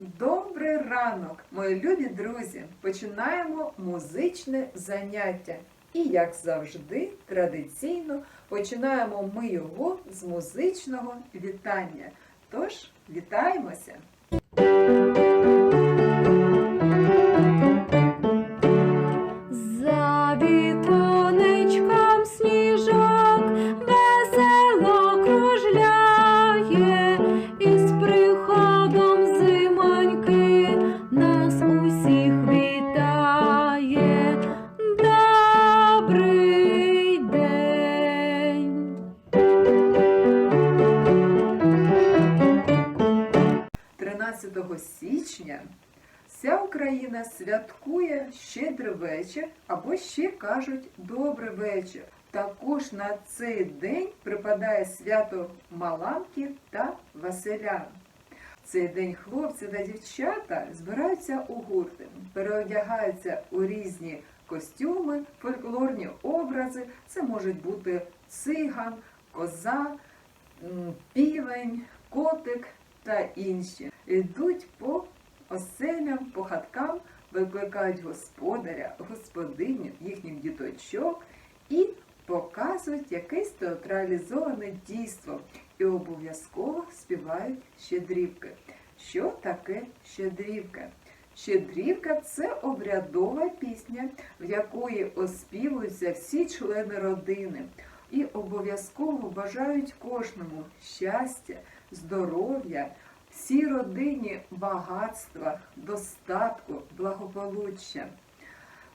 Добрий ранок, мої любі друзі! Починаємо музичне заняття. І, як завжди, традиційно починаємо ми його з музичного вітання. Тож, вітаємося! Кажуть добрий вечір. Також на цей день припадає свято Маланки та Василя. Цей день хлопці та дівчата збираються у гурти, переодягаються у різні костюми, фольклорні образи. Це можуть бути циган, коза, півень, котик та інші. Йдуть по оселям, по хаткам, викликають господаря, господиню, їхніх діточок і показують якесь театралізоване дійство. І обов'язково співають щедрівки. Що таке щедрівка? Щедрівка це обрядова пісня, в якої оспівуються всі члени родини і обов'язково бажають кожному щастя, здоров'я, всій родині багатства, достатку, благополуччя.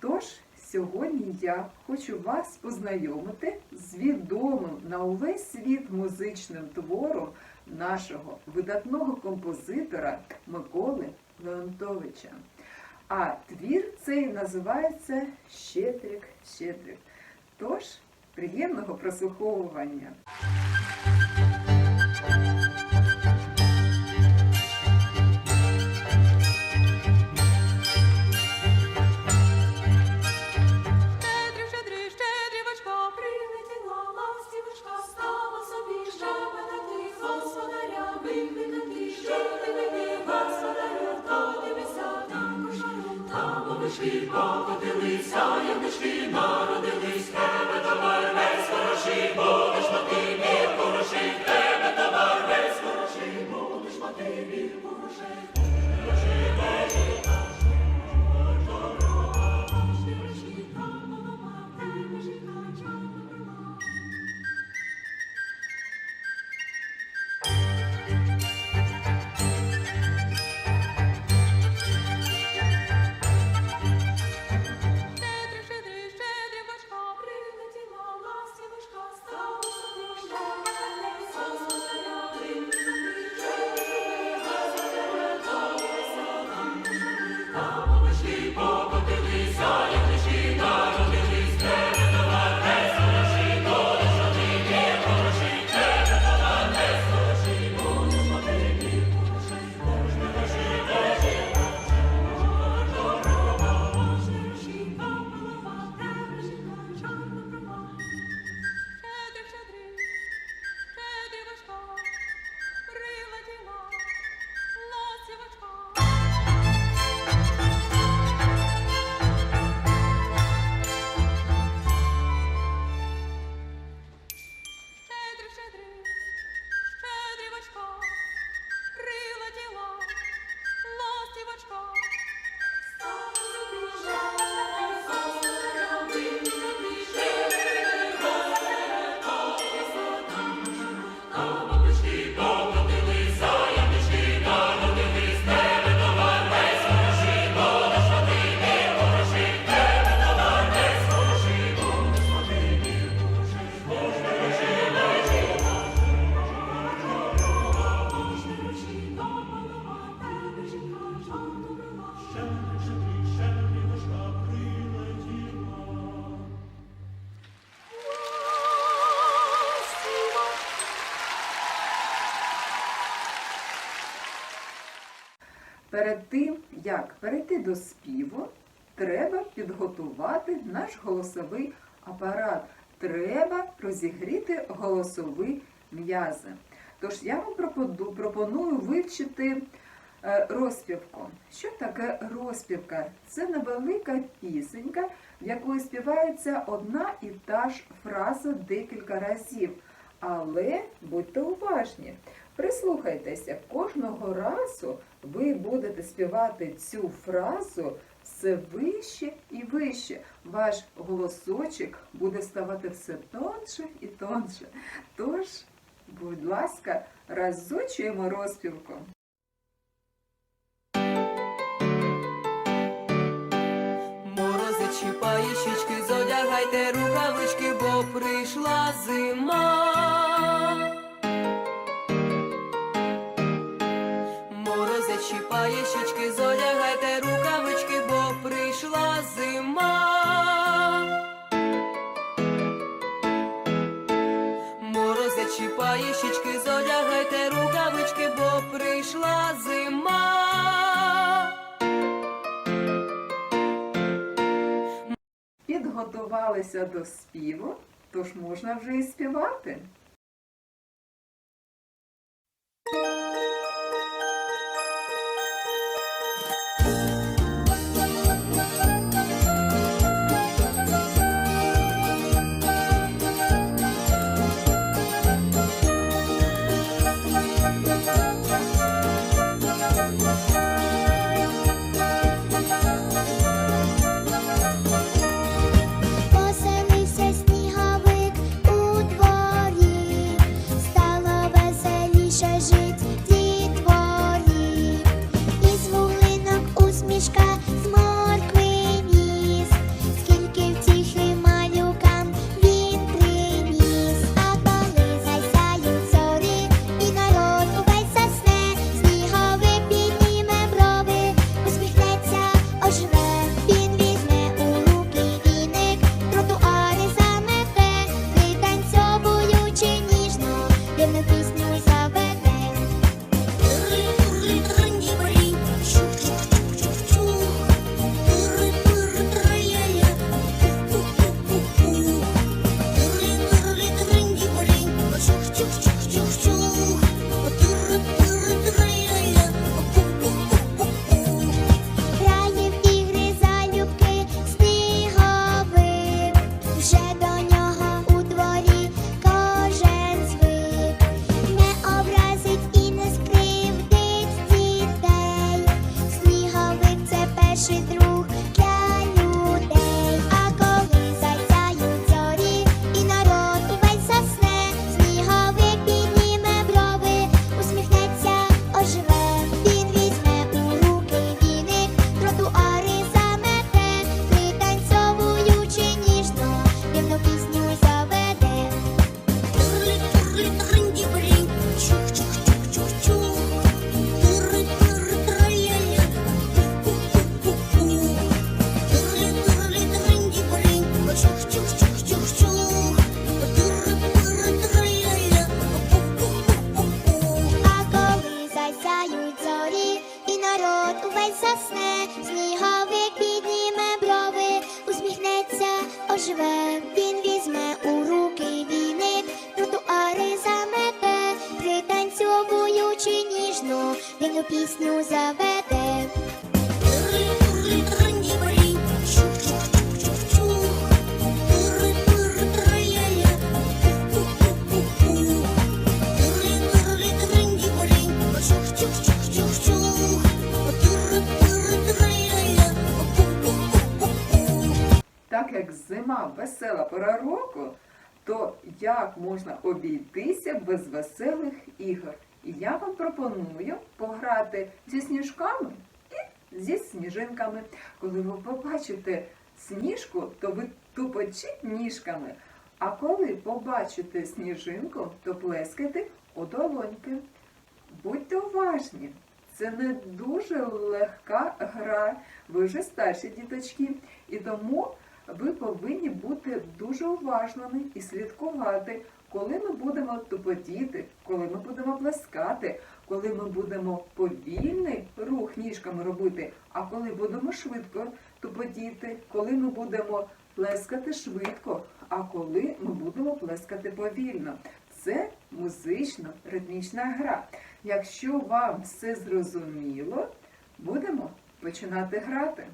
Тож сьогодні я хочу вас познайомити з відомим на увесь світ музичним твором нашого видатного композитора Миколи Леонтовича. А твір цей називається Щедрик, Щедрик. Тож, приємного прослуховування. Перед тим, як перейти до співу, треба підготувати наш голосовий апарат. Треба розігріти голосові м'язи. Тож я вам пропоную вивчити е, розпівку. Що таке розпівка? Це невелика пісенька, в якої співається одна і та ж фраза декілька разів. Але будьте уважні, прислухайтеся, кожного разу ви будете співати цю фразу все вище і вище. Ваш голосочок буде ставати все тонше і тонше. Тож, будь ласка, разучуємо розпівку. Морози чіпає щічки, зодягайте рукавички, бо прийшла зима. Щічки, зодягайте рукавички, бо прийшла зима. Морози чіпає щічки, зодягайте рукавички, бо прийшла зима. Підготувалися до співу, тож можна вже і співати. Увесь засне, сніговик підніме брови, усміхнеться, оживе, він візьме у руки війник, тротуари замете, пританцьовуючи ніжно, у пісню заведе. Пора то як можна обійтися без веселих ігор? І я вам пропоную пограти зі сніжками і зі сніжинками. Коли ви побачите сніжку, то ви тупочіть ніжками. А коли побачите сніжинку, то плескайте у долоньки. Будьте уважні, це не дуже легка гра. Ви вже старші діточки, і тому ви повинні бути дуже уважними і слідкувати, коли ми будемо тупотіти, коли ми будемо плескати, коли ми будемо повільний рух ніжками робити, а коли будемо швидко тупотіти, коли ми будемо плескати швидко, а коли ми будемо плескати повільно. Це музично-ритмічна гра. Якщо вам все зрозуміло, будемо починати грати.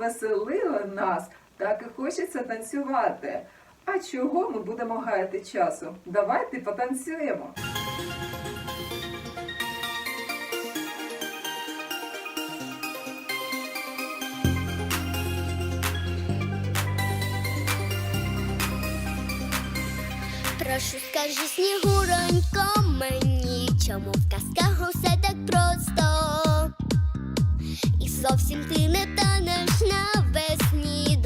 Сніжки розвеселили нас, так і хочеться танцювати. А чого ми будемо гаяти часу? Давайте потанцюємо. Прошу, скажи, снігуронько, мені, чому в казках усе так просто? І зовсім ти не танеш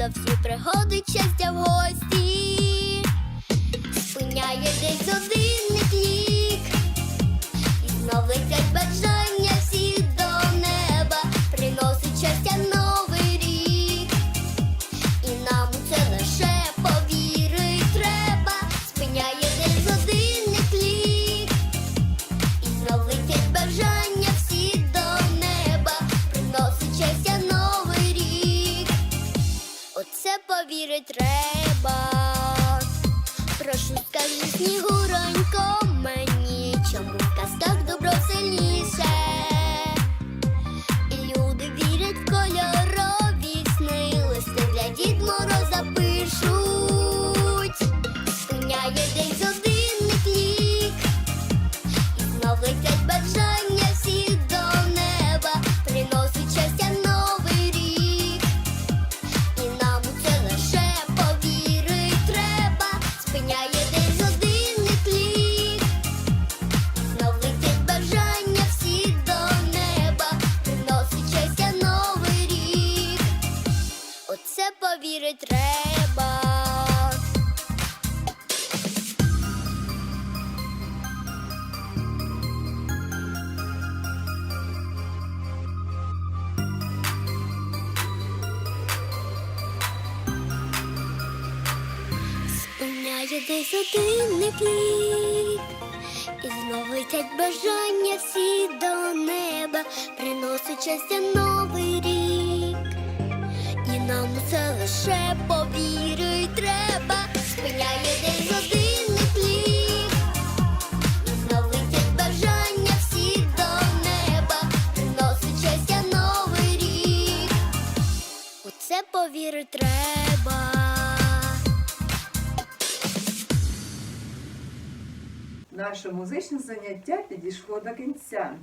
до всі пригоди щастя в гості. Спиняє десь годинник лік, і знов летять бажання годинник лік, і знов летять бажання всі до неба, приносить щастя новий рік. І нам усе лише повірить треба, спиняє десь годинник лік, і знов Наше музичне заняття підійшло до кінця.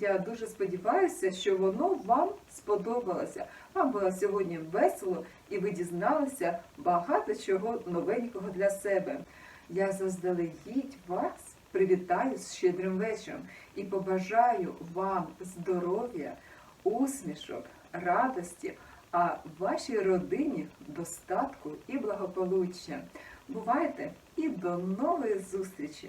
Я дуже сподіваюся, що воно вам сподобалося. Вам було сьогодні весело і ви дізналися багато чого новенького для себе. Я заздалегідь вас привітаю з щедрим вечором і побажаю вам здоров'я, усмішок, радості, а вашій родині достатку і благополуччя. Бувайте і до нової зустрічі!